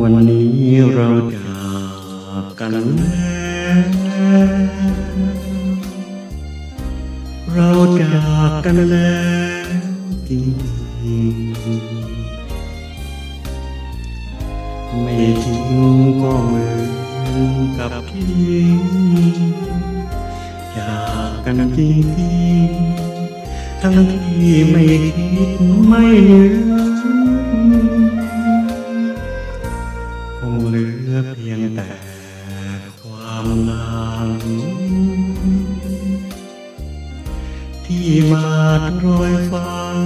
วันนี้เราจากกันแล้วเราจากกันแล้วจริงๆไม่ทิ้งก็เหมือนกับทิ้งจากกันจริงๆทั้งที่ไม่คิดไม่นึก งเหลือเพียงแต่ความหลังที่มาโรยฟัง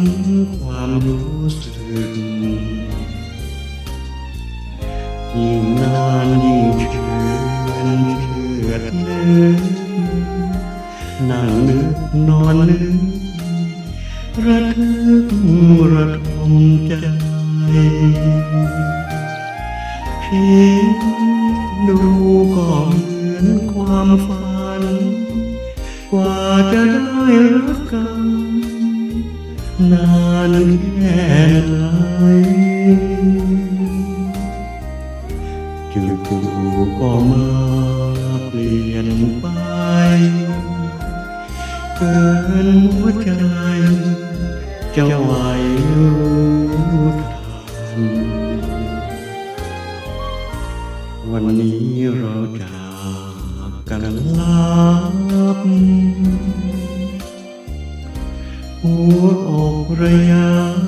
ความรู้สึกยิ่งนานยิ่งเชื่อนเชื่อดลึกนั่งนึกนอนนึกระทึกระทมใจิดดูก็เหมือนความฝัน กว่าจะได้รักกัน นานแค่ไหนจู่ๆก็มาเปลี่ยนไป เกินหัวใจจะไหวรู้ทัน วันนี้เราจากกันลับหัวอกระยับ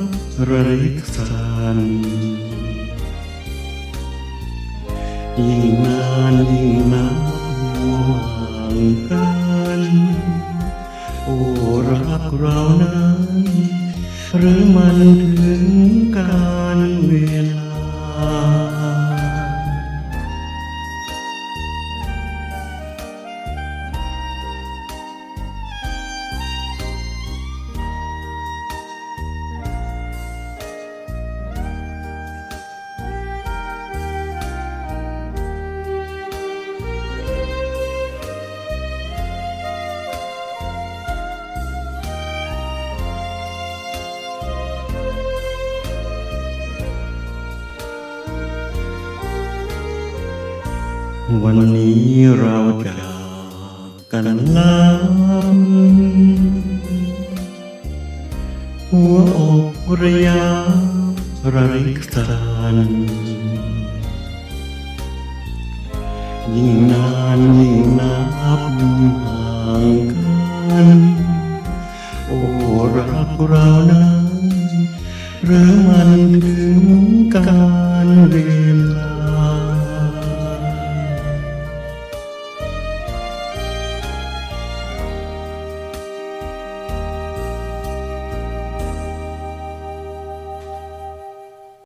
ระริกสันยิ่งนานยิ่งนับห่างกัน โอ้รักเรานั้นหรือมันถึง วันนี้เราจากกันลับหัวอกระยับระริกสันยิ่งนานยิ่งนับห่างกัน โอ้รักเรานั้นหรือมันถึงการ